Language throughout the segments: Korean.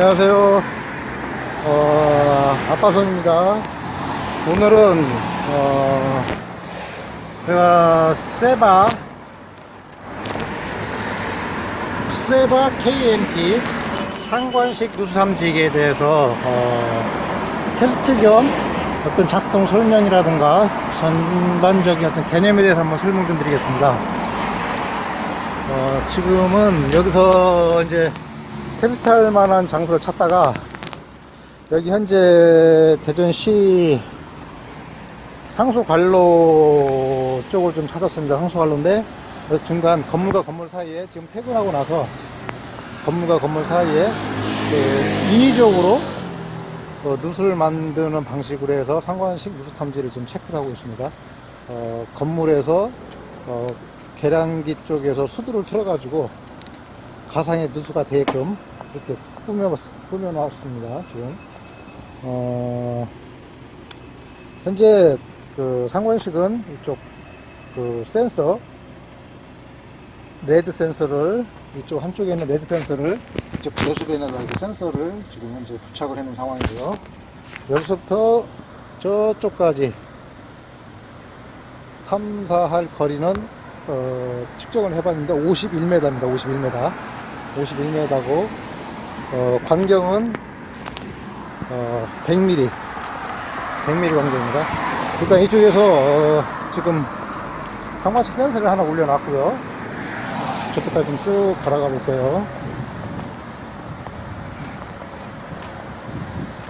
안녕하세요. 어, 아빠손입니다. 오늘은, 어, 제가 세바, 세바 KMT 상관식 누수삼지기에 대해서, 어, 테스트 겸 어떤 작동 설명이라든가 전반적인 어떤 개념에 대해서 한번 설명 좀 드리겠습니다. 어, 지금은 여기서 이제 테스트할 만한 장소를 찾다가 여기 현재 대전시 상수관로 쪽을 좀 찾았습니다. 상수관로인데 중간 건물과 건물 사이에 지금 퇴근하고 나서 건물과 건물 사이에 그 인위적으로 어, 누수를 만드는 방식으로 해서 상관식 누수 탐지를 지금 체크를 하고 있습니다. 어, 건물에서 어, 계량기 쪽에서 수두를 틀어가지고 가상의 누수가 되게끔 이렇게 꾸며, 꾸며놨습니다. 지금. 어, 현재 그 상관식은 이쪽 그 센서, 레드 센서를 이쪽 한쪽에 있는 레드 센서를 이쪽 배수구에 있는 이렇게 센서를 지금 현재 부착을 해놓은 상황이고요. 여기서부터 저쪽까지 탐사할 거리는 어, 측정을 해봤는데 51m입니다. 51m. 51m고 어, 광경은 어, 100mm. 100mm 광경입니다. 일단 이쪽에서 어, 지금 상관식 센서를 하나 올려놨고요. 저쪽까지 좀 쭉 걸어가 볼게요.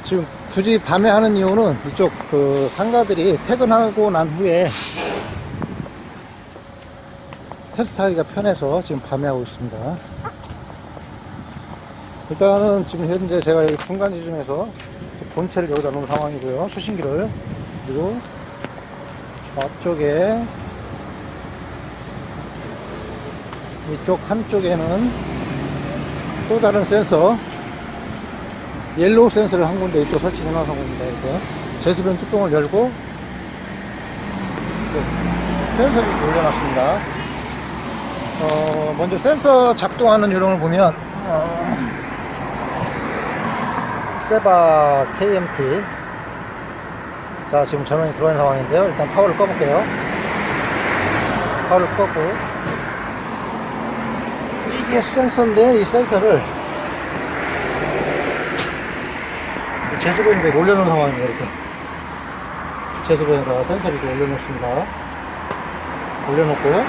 지금 굳이 밤에 하는 이유는 이쪽 그 상가들이 퇴근하고 난 후에 테스트하기가 편해서 지금 밤에 하고 있습니다. 일단은 지금 현재 제가 여기 중간 지점에서 본체를 여기다 놓은 상황이고요. 수신기를. 그리고 저쪽에 이쪽 한쪽에는 또 다른 센서 옐로우 센서를 한 군데 이쪽 설치해 놓은 상황입니다. 이렇게 제수변 뚜껑을 열고 센서를 올려놨습니다. 어, 먼저 센서 작동하는 요령을 보면 어, 세바 KMT 자 지금 전원이 들어온 상황인데요. 일단 파워를 꺼볼게요. 파워를 끄고. 이게 센서인데 이 센서를 제수변에 올려놓은 상황입니다 이렇게. 제수변에다가 센서를 이렇게 올려놓습니다. 올려놓고.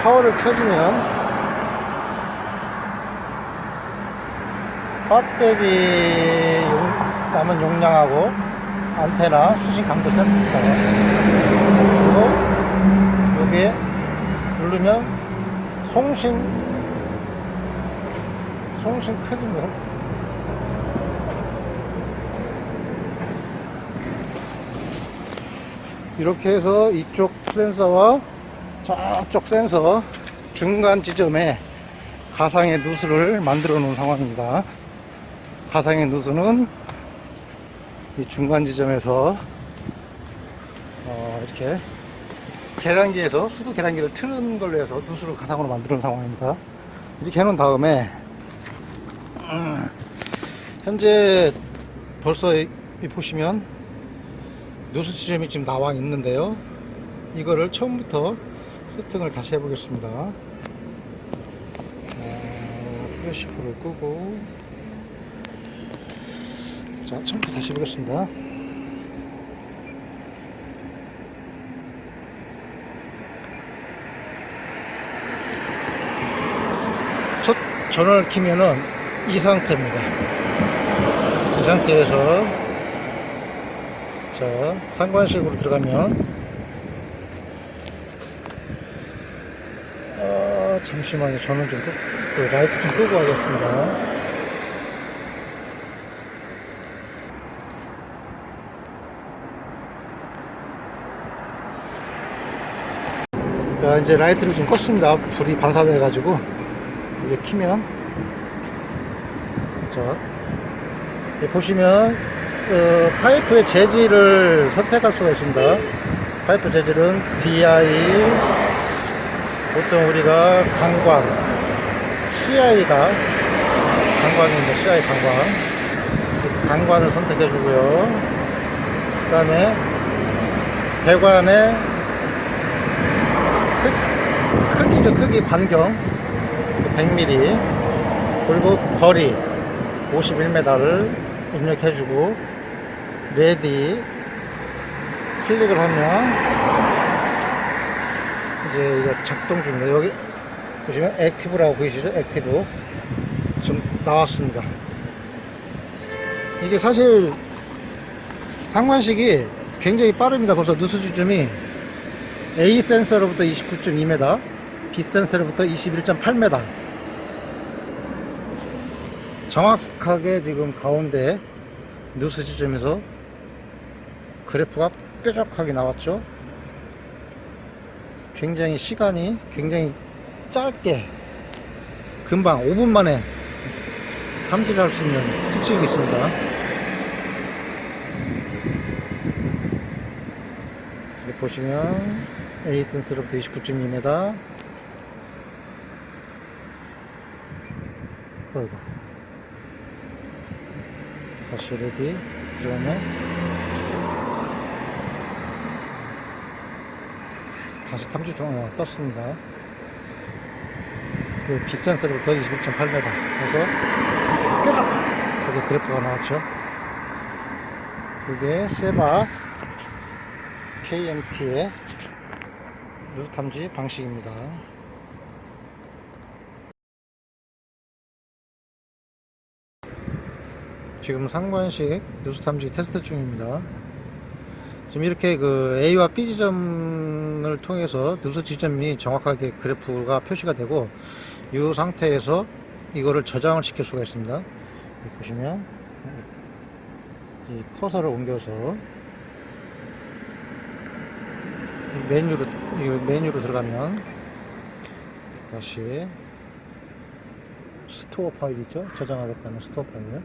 파워를 켜주면 배터리 용, 남은 용량하고 안테나 수신 강도 센터 그리고 여기에 누르면 송신 송신 크기입니다 이렇게 해서 이쪽 센서와 저쪽 센서 중간 지점에 가상의 누수를 만들어 놓은 상황입니다. 가상의 누수는 이 중간 지점에서 어 이렇게 계량기에서 수도 계량기를 틀은 걸로 해서 누수를 가상으로 놓은 상황입니다. 이렇게 해놓은 다음에 음, 현재 벌써 이, 이 보시면 누수 지점이 지금 나와 있는데요. 이거를 처음부터 세팅을 다시 해보겠습니다. 어, 플래시프를 끄고 자 처음부터 다시 해보겠습니다. 첫 전원을 키면은 이 상태입니다. 이 상태에서 자 상관식으로 들어가면 아, 잠시만요. 저는 좀, 끄, 그 라이트 좀 끄고 하겠습니다. 자, 이제 라이트를 좀 껐습니다. 불이 반사돼가지고, 이게 키면, 자, 여기 보시면, 어, 파이프의 재질을 선택할 수가 있습니다. 파이프 재질은 DI, 보통 우리가 강광, CI가 강관입니다. CI 강관. 강관을 선택해 주고요. 그 다음에 배관의 크, 크기죠. 크기 반경 100mm 그리고 거리 51m를 입력해 주고 레디 클릭을 하면 이제 이거 작동 중입니다. 여기 보시면 액티브라고 보이시죠? 액티브 좀 나왔습니다. 이게 사실 상관식이 굉장히 빠릅니다. 벌써 누수 지점이 A 센서로부터 29.2m, B 센서로부터 21.8m. 정확하게 지금 가운데 누수 지점에서 그래프가 뾰족하게 나왔죠. 굉장히 시간이 굉장히 짧게 금방 5분 만에 탐지를 할 수 있는 특징이 있습니다. 보시면 A 센서로부터 29.2m 어이구 다시 레디 들어가면 다시 탐지 중 어, 떴습니다. 그 빗센서로부터 21.8m 그래서 뾰족 그게 그래프가 나왔죠. 이게 세바 KMT의 누수 탐지 방식입니다. 지금 상관식 누수 탐지 테스트 중입니다. 지금 이렇게 그 A와 B 지점을 통해서 누수 지점이 정확하게 그래프가 표시가 되고 이 상태에서 이거를 저장을 시킬 수가 있습니다. 보시면 이 커서를 옮겨서 이 메뉴로 이 메뉴로 들어가면 다시 스토어 파일 있죠? 저장하겠다는 스토어 파일.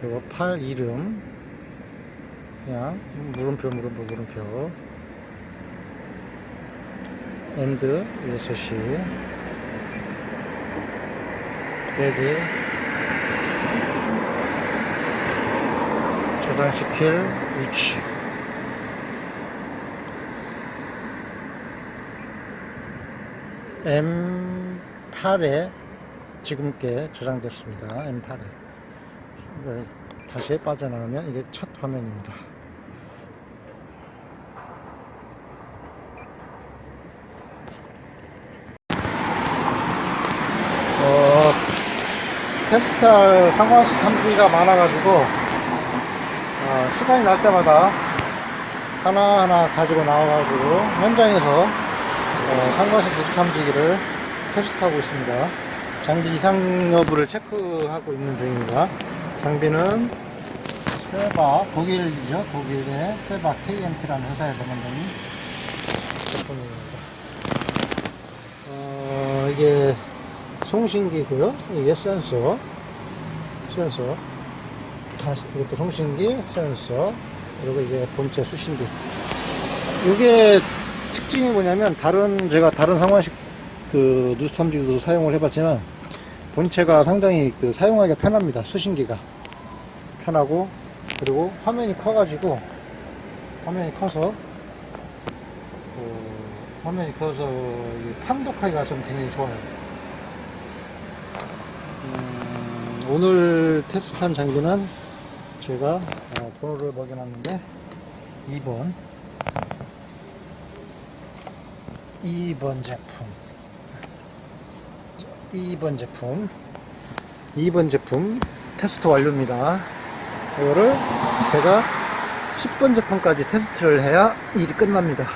그리고 팔 이름. 그냥 물음표 물음표 물음표. 엔드 6시 레디 저장시킬 위치 M8에 지금께 저장됐습니다. M8에 이걸 다시 빠져나오면 이게 첫 화면입니다. 어, 테스트할 상관식 탐지가 많아가지고 어, 시간이 날 때마다 하나하나 가지고 나와가지고 현장에서 어, 상관식 누수 탐지기를 테스트하고 있습니다. 장비 이상 여부를 체크하고 있는 중입니다. 장비는 세바 독일이죠. 독일의 세바 KMT라는 회사에서 만든 제품입니다. 어, 이게 송신기고요. 이게 센서, 센서. 다시 이것도 송신기, 센서. 그리고 이게 본체 수신기. 이게 특징이 뭐냐면 다른 제가 다른 상황식 그 누수 탐지기도 사용을 해봤지만 본체가 상당히 그 사용하기가 편합니다. 수신기가 편하고 그리고 화면이 커가지고 화면이 커서 어, 화면이 커서 이 판독하기가 좀 굉장히 좋아요. 음, 오늘 테스트한 장비는 제가 어, 번호를 먹여놨는데 2번. 2번 제품. 2번 제품. 2번 제품. 테스트 완료입니다. 이거를 제가 10번 제품까지 테스트를 해야 일이 끝납니다